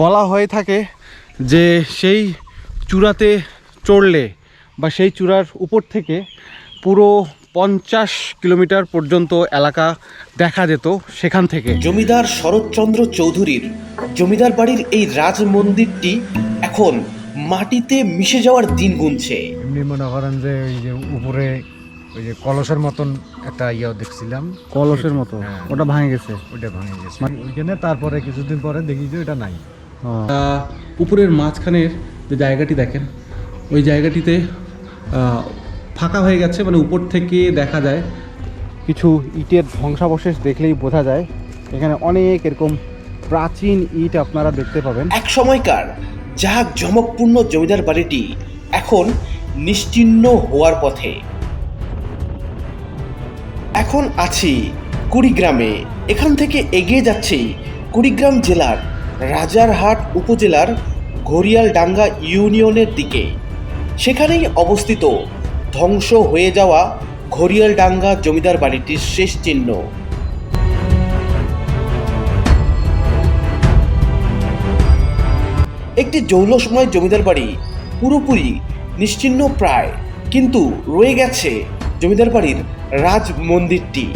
বলা হয়ে থাকে যে সেই চূড়াতে চড়লে বা সেই চূড়ার উপর থেকে পুরো পঞ্চাশ কিলোমিটার পর্যন্ত এলাকা দেখা যেত সেখান থেকে। জমিদার শরৎচন্দ্র চৌধুরীর জমিদার বাড়ির এই রাজ মন্দিরটি এখন মাটিতে মিশে যাওয়ার দিন গুনছে। এমনি মনে করেন যে ওই যে উপরে ওই যে কলসের মতন একটা ইয়ে দেখছিলাম। কলসের মতো? হ্যাঁ। ওটা ভাঙে গেছে? ওইটা ভাঙে গেছে। ওইখানে তারপরে কিছুদিন পরে দেখি যে ওটা নাই। উপরের মাঝখানের যে জায়গাটি দেখেন, ওই জায়গাটিতে ফাঁকা হয়ে গেছে মানে উপর থেকে দেখা যায়, কিছু ইটের ধ্বংসাবশেষ দেখলেই বোঝা যায়। এখানে অনেক এরকম প্রাচীন ইট আপনারা দেখতে পাবেন। এক সময়কার জাক জমকপূর্ণ জমিদার বাড়িটি এখন নিশ্চিহ্ন হওয়ার পথে। এখন আছি কুড়িগ্রামে। এখান থেকে এগিয়ে যাচ্ছি কুড়িগ্রাম জেলার রাজারহাট উপজেলার ঘড়িয়ালডাঙ্গা ইউনিয়নের দিকে। সেখানেই অবস্থিত ধ্বংস হয়ে যাওয়া ঘড়িয়ালডাঙ্গা জমিদার বাড়িটির শেষ চিহ্ন। একটি জৌলসময় জমিদার বাড়ি পুরোপুরি নিশ্চিহ্ন প্রায়, কিন্তু রয়ে গেছে জমিদার বাড়ির রাজ মন্দিরটি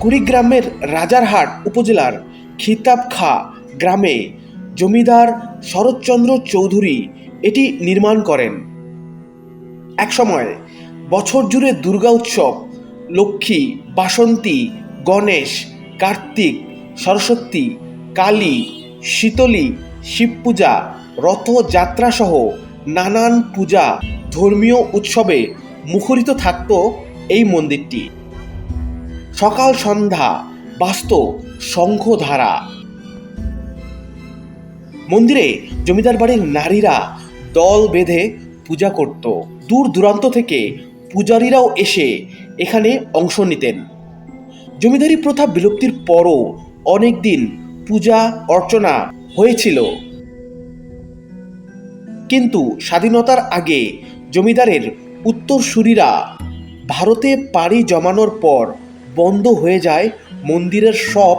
কুড়িগ্রামের রাজারহাট উপজেলার খিতাবখা গ্রামে। জমিদার শরৎচন্দ্র চৌধুরী এটি নির্মাণ করেন। একসময় বছর জুড়ে দুর্গা উৎসব, লক্ষ্মী, বাসন্তী, গণেশ, কার্তিক, সরস্বতী, কালী, শীতলী, শিব পূজা, রথযাত্রা সহ নানান পূজা ধর্মীয় উৎসবে মুখরিত থাকত এই মন্দিরটি। সকাল সন্ধ্যা বাস্ত শঙ্খধারা। মন্দিরে জমিদার বাড়ির নারীরা দল বেঁধে পূজা করত। দূর দূরান্ত থেকে পূজারীরাও এসে এখানে অংশ নিতেন। জমিদারি প্রথা বিলুপ্তির পরও অনেক দিন পূজা, অর্চনা হয়েছিল। কিন্তু স্বাধীনতার আগে জমিদারের উত্তরসূরিরা ভারতে পাড়ি জমানোর পর বন্ধ হয়ে যায় মন্দিরের সব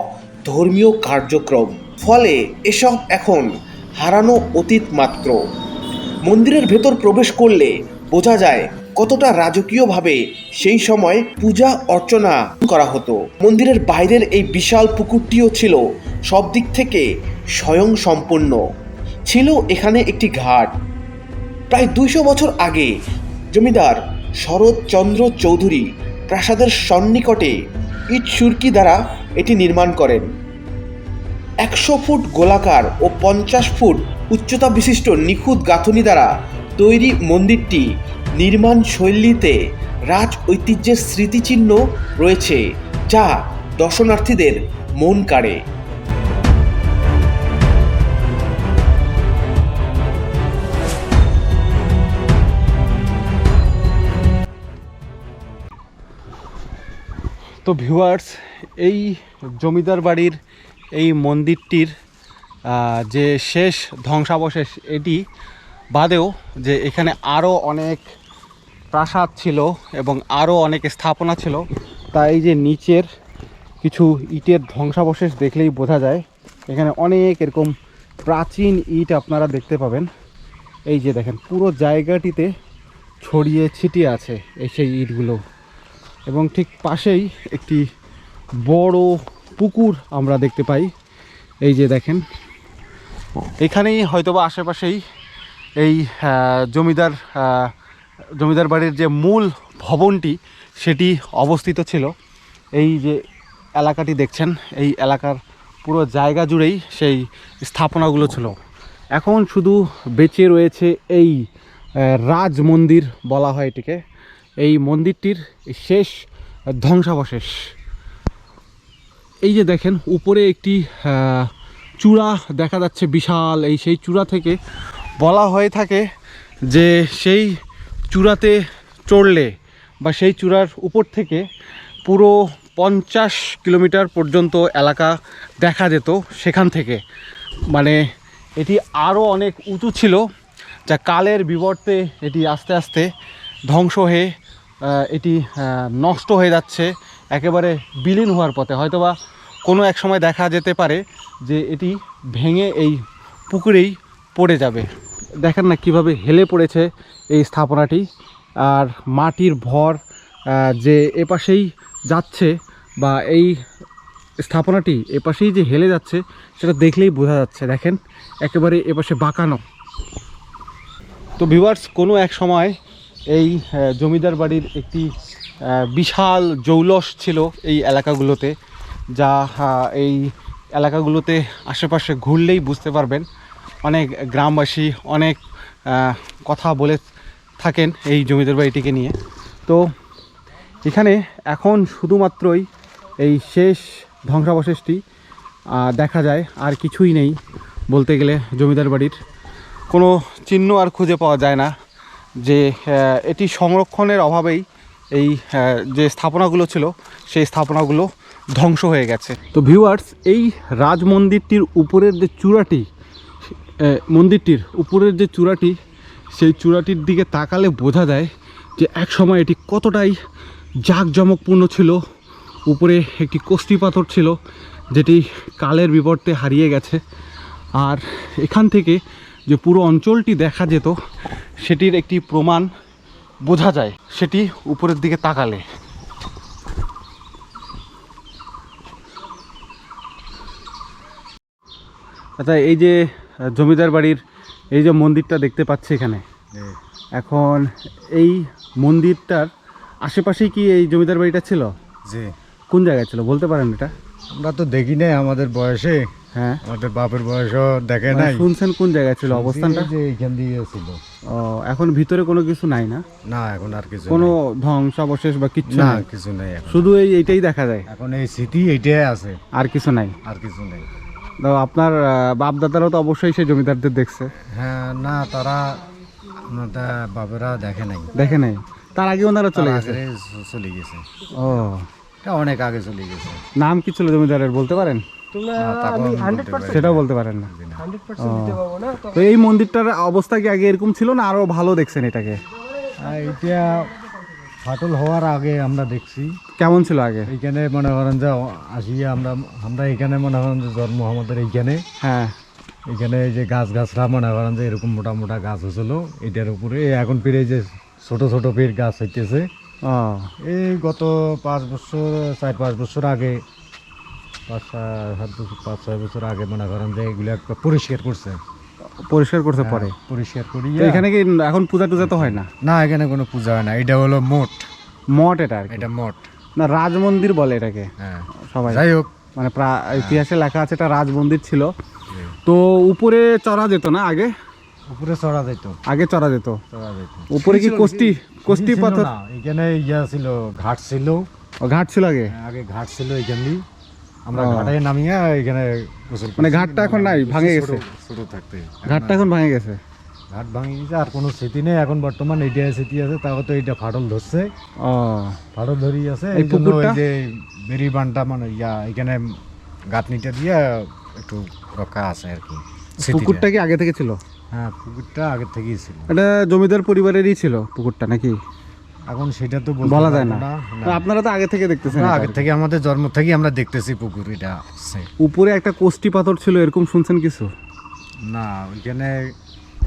ধর্মীয় কার্যক্রম। ফলে এসব এখন হারানো অতীত মাত্র। মন্দিরের ভেতর প্রবেশ করলে বোঝা যায় কতটা রাজকীয়ভাবে সেই সময় পূজা অর্চনা করা হতো। মন্দিরের বাইরের এই বিশাল পুকুরটিও ছিল সব দিক থেকে স্বয়ং সম্পূর্ণ। ছিল এখানে একটি ঘাট। প্রায় দুইশো বছর আগে জমিদার শরৎচন্দ্র চৌধুরী প্রাসাদের সন্নিকটে ইট সুরকি দ্বারা এটি নির্মাণ করেন। একশো ফুট গোলাকার ও পঞ্চাশ ফুট উচ্চতা বিশিষ্ট নিখুঁত গাঁথনি দ্বারা তৈরি মন্দিরটি নির্মাণ শৈলীতে রাজ ঐতিহ্যের স্মৃতিচিহ্ন রয়েছে, যা দর্শনার্থীদের মন কাড়ে। তো ভিউয়ার্স এই জমিদার বাড়ির এই মন্দিরটির যে শেষ ধ্বংসাবশেষ, এটি বাদেও যে এখানে আরও অনেক প্রাসাদ ছিল এবং আরও অনেক স্থাপনা ছিল, তা এই যে নিচের কিছু ইটের ধ্বংসাবশেষ দেখলেই বোঝা যায়। এখানে অনেক এরকম প্রাচীন ইট আপনারা দেখতে পাবেন। এই যে দেখেন, পুরো জায়গাটিতে ছড়িয়ে ছিটিয়ে আছে এই সেই ইটগুলো। এবং ঠিক পাশেই একটি বড় পুকুর আমরা দেখতে পাই। এই যে দেখেন এখানেই হয়তোবা আশেপাশেই এই জমিদার জমিদার বাড়ির যে মূল ভবনটি সেটি অবস্থিত ছিল। এই যে এলাকাটি দেখছেন এই এলাকার পুরো জায়গা জুড়েই সেই স্থাপনাগুলো ছিল। এখন শুধু বেঁচে রয়েছে এই আহ, রাজ মন্দির বলা হয় এটিকে। এই মন্দিরটির শেষ ধ্বংসাবশেষ। এই যে দেখেন, উপরে একটি চূড়া দেখা যাচ্ছে বিশাল। এই সেই চূড়া থেকে বলা হয়ে থাকে যে সেই চূড়াতে চড়লে বা সেই চূড়ার উপর থেকে পুরো পঞ্চাশ কিলোমিটার পর্যন্ত এলাকা দেখা যেত সেখান থেকে। মানে এটি আরও অনেক উঁচু ছিল, যা কালের বিবর্তে এটি আস্তে আস্তে ধ্বংস হয়ে এটি নষ্ট হয়ে যাচ্ছে, একেবারে বিলীন হওয়ার পথে। হয়তোবা কোনো এক সময় দেখা যেতে পারে যে এটি ভেঙে এই পুকুরেই পড়ে যাবে। দেখেন না কীভাবে হেলে পড়েছে এই স্থাপনাটি। আর মাটির ভর যে এপাশেই যাচ্ছে বা এই স্থাপনাটি এপাশেই যে হেলে যাচ্ছে, সেটা দেখলেই বোঝা যাচ্ছে। দেখেন, একেবারে এপাশে বাঁকানো। তো ভিউয়ার্স কোনো এক সময় এই জমিদার বাড়ির একটি বিশাল জৌলস ছিল এই এলাকাগুলোতে, যা এই এলাকাগুলোতে আশেপাশে ঘুরলেই বুঝতে পারবেন। অনেক গ্রামবাসী অনেক কথা বলে থাকেন এই জমিদার বাড়িটিকে নিয়ে। তো এখানে এখন শুধুমাত্রই এই শেষ ধ্বংসাবশেষটি দেখা যায়, আর কিছুই নেই বলতে গেলে জমিদার বাড়ির। কোনো চিহ্ন আর খুঁজে পাওয়া যায় না। যে এটি সংরক্ষণের অভাবেই এই যে স্থাপনাগুলো ছিল, সেই স্থাপনাগুলো ধ্বংস হয়ে গেছে। তো ভিউয়ার্স এই রাজমন্দিরটির উপরের যে চূড়াটি মন্দিরটির উপরের যে চূড়াটি, সেই চূড়াটির দিকে তাকালে বোঝা যায় যে এক সময় এটি কতটাই জাঁকজমকপূর্ণ ছিল। উপরে একটি কোষ্ঠী পাথর ছিল, যেটি কালের বিবর্তে হারিয়ে গেছে। আর এখান থেকে যে পুরো অঞ্চলটি দেখা যেত সেটির একটি প্রমাণ বোঝা যায়। সেটি উপরের দিকে তাকালে। আচ্ছা এই যে জমিদার বাড়ির এই যে মন্দিরটা দেখতে পাচ্ছি এখানে। এখন এই মন্দিরটার আশেপাশেই কি এই জমিদার বাড়িটা ছিল? যে কোন জায়গায় ছিল? বলতে পারেন এটা। আমরা তো দেখি নাই আমাদের বয়সে। হ্যাঁ। আমাদের বাপের বয়সও দেখে মানে নাই। শুনছেন কোন জায়গায় ছিল অবস্থানটা? যে এইখান দিয়ে ছিল। ও এখন ভিতরে কোনো কিছু নাই না? না এখন আর কিছু কোনো। ধ্বংসাবশেষ বা কিচ্ছু না কিছু নেই শুধু এই এইটাই দেখা যায়? এখন এই স্মৃতি এইটাই আছে। আর কিছু নাই? আর কিছু নেই। তো আপনার বাপ দাদারাও তো অবশ্যই সেই জমিদারদের দেখছে। হ্যাঁ না তারা বাবেরা দেখে নাই। দেখে নাই? তার আগে ওনারা চলে গেছে? চলে গেছে। ও। অনেক আগে চলে গেছে। নাম কি ছিল জমিদারের বলতে পারেন? সেটাও বলতে পারেন না। না। তো এই মন্দিরটার অবস্থা কি আগে এরকম ছিল না আরও ভালো দেখছেন এটাকে? এটা ফাটল হওয়ার আগে আমরা দেখছি। কেমন ছিল আগে? এইখানে মনে করেন যে আসি আমরা আমরা এখানে মনে করেন যে জন্ম আমাদের এইখানে। হ্যাঁ। এখানে যে গাছ গাছরা মনে করেন যে এরকম মোটা মোটা গাছ হয়েছিল এটার উপরে। এখন ফিরে যে ছোট ছোট ফির গাছ হইতেছে এই গত পাঁচ বছর চার পাঁচ বছর আগে পাঁচ সাত বছর পাঁচ ছয় বছর আগে মনে করেন যে এগুলো পরিষ্কার করছে। পরিষ্কার করতে পরে? পরিষ্কার করি এখানে কি এখন পূজা টুজা তো হয় না? না এখানে কোনো পূজা হয় না এটা হলো মোট মঠ এটা আর এটা মোট না রাজ মন্দির বলে এটাকে হ্যাঁ। সবাই। যাই হোক। মানে প্রা- ইতিহাসে লেখা আছে এটা রাজমন্দির ছিল। তো উপরে চড়া যেত না আগে? উপরে চড়া যেত। আগে চড়া যেত। চড়া যেত। উপরে কি কোষ্টি কোষ্টি পাথর? এখানে ইয়া ছিল ঘাট ছিল। ঘাট ছিল আগে? আগে ঘাট ছিল এখান। দিয়ে আমরা। ঘাটে নামিয়ে এখানে মানে ঘাটটা এখন নাই, ভাঙে গেছে। ছোট- ছোট থাকতে। ঘাটটা এখন ভেঙে গেছে? ঘাট ভাঙে গেছে আর কোনো স্মৃতি নেই। এখন বর্তমান এইটা স্মৃতি আছে তাও তো এইটা ফাটল ধরছে। ও। ফাটল ধরি আছে এই এই জন্য ওই যে বেরি বানটা মানে ইয়া এখানে গাঁথনিটা দিয়ে একটু রক্ষা আছে আর কি পুকুরটা কি আগে থেকে ছিল? হ্যাঁ পুকুরটা আগে থেকেই ছিল। এটা জমিদার পরিবারেরই ছিল পুকুরটা নাকি? এখন সেটা তো বলা যায় না। আপনারা তো আগে থেকে দেখতেছেন আগে থেকে আমাদের জন্ম থেকেই আমরা দেখতেছি পুকুর এটা উপরে একটা কোষ্টি পাথর ছিল এরকম শুনছেন কিছু? না ওইখানে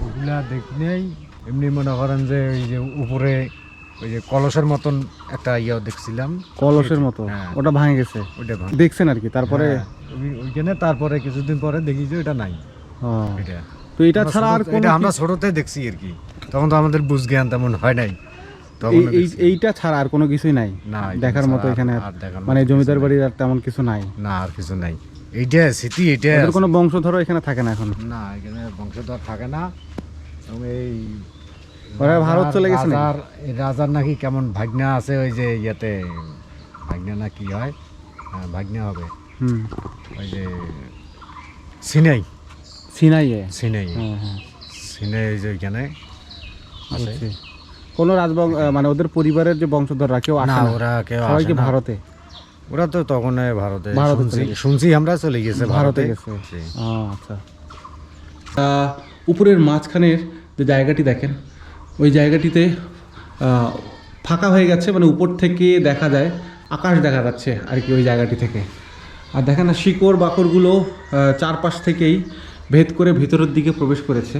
ওগুলা দেখলেই এমনি মনে করেন যে ওই যে উপরে ওই যে কলসের মতন একটা ইয়ে দেখছিলাম। কলসের মতো। হ্যাঁ। ওটা ভাঙে গেছে। ওইটা দেখছেন আর কি তারপরে? হ্যাঁ, ওইখানে তারপরে কিছুদিন পরে দেখি যে ওটা নাই। এটা তো এটা ছাড়া আর কোনো এটা আমরা ছোটতে দেখছি আর কি। তখন তো আমাদের বুঝ জ্ঞান তেমন হয় নাই। এইটা ছাড়া আর কোনো কিছুই নাই। দেখার মতো এখানে আর মানে জমিদার বাড়ির আর তেমন কিছু নাই। না আর কিছু নাই। এইটা স্মৃতি আছে। কোনো বংশধর এখানে থাকে না এখন। না এখানে বংশধর থাকে না। এবং এই ওরা ভারত চলে গেছে নাকি? রাজার নাকি কেমন ভাগ্না আছে ওই যে ইয়াতে। ভাগ্না না কি হয়? হ্যাঁ, ভাগ্না হবে। হুম। ওই যে সিনাই। সিনাইয়ে? সিনাই হ্যাঁ হ্যাঁ। সিনাই যে ওইখানে আছে। কোনো রাজবংশ মানে ওদের পরিবারের যে বংশধররা কেউ না ওরা কেউ সবাই কি। ভারতে? ওরা তো তখন ভারতে শুনছি শুনছি আমরা চলে গেছে ভারতে গেছে। আচ্ছা। উপরের মাঝখানের যে জায়গাটি দেখেন ওই জায়গাটিতে ফাঁকা হয়ে গেছে মানে উপর থেকে দেখা যায় আকাশ দেখা যাচ্ছে আর কি ওই জায়গাটি থেকে। আর দেখেন না শিকড় বাকড়গুলো চারপাশ থেকেই ভেদ করে ভিতরের দিকে প্রবেশ করেছে।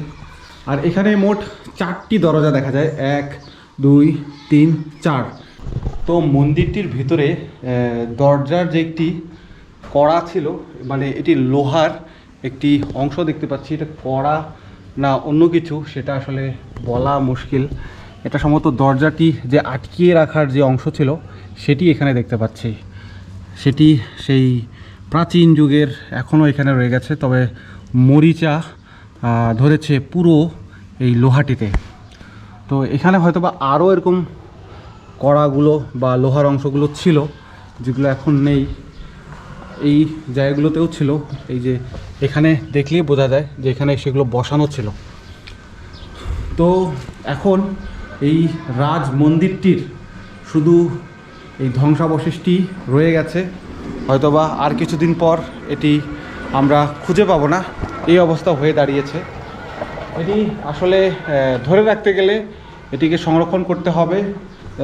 আর এখানে মোট চারটি দরজা দেখা যায়। এক, দুই, তিন, চার। তো মন্দিরটির ভিতরে দরজার যে একটি কড়া ছিল মানে এটি লোহার একটি অংশ দেখতে পাচ্ছি। এটা কড়া না অন্য কিছু, সেটা আসলে বলা মুশকিল। এটা সম্ভবত দরজাটি যে আটকিয়ে রাখার যে অংশ ছিল, সেটি এখানে দেখতে পাচ্ছি। সেটি সেই প্রাচীন যুগের এখনও এখানে রয়ে গেছে, তবে মরিচা ধরেছে পুরো এই লোহাটিতে। তো এখানে হয়তো বা আরও এরকম কড়াগুলো বা লোহার অংশগুলো ছিল, যেগুলো এখন নেই। এই জায়গাগুলোতেও ছিল। এই যে এখানে দেখলেই বোঝা যায় যে এখানে সেগুলো বসানো ছিল। তো এখন এই রাজ মন্দিরটির শুধু এই ধ্বংসাবশেষটি রয়ে গেছে। হয়তোবা আর কিছুদিন পর এটি আমরা খুঁজে পাবো না। এই অবস্থা হয়ে দাঁড়িয়েছে। এটি আসলে ধরে রাখতে গেলে এটিকে সংরক্ষণ করতে হবে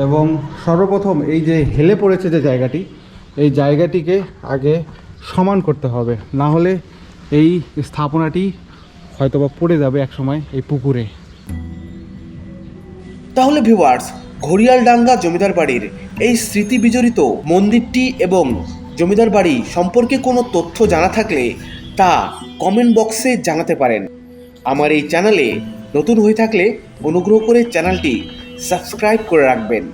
এবং সর্বপ্রথম এই যে হেলে পড়েছে যে জায়গাটি, এই জায়গাটিকে আগে সমান করতে হবে। না হলে এই স্থাপনাটি হয়তোবা পড়ে যাবে একসময় এই পুকুরে। তাহলে ভিউয়ার্স ঘড়িয়ালডাঙ্গা জমিদার বাড়ির এই স্মৃতি বিজড়িত মন্দিরটি এবং জমিদার বাড়ি সম্পর্কে কোনো তথ্য জানা থাকলে তা কমেন্ট বক্সে জানাতে পারেন। আমার এই চ্যানেলে নতুন হয়ে থাকলে অনুগ্রহ করে চ্যানেলটি সাবস্ক্রাইব করে রাখবেন।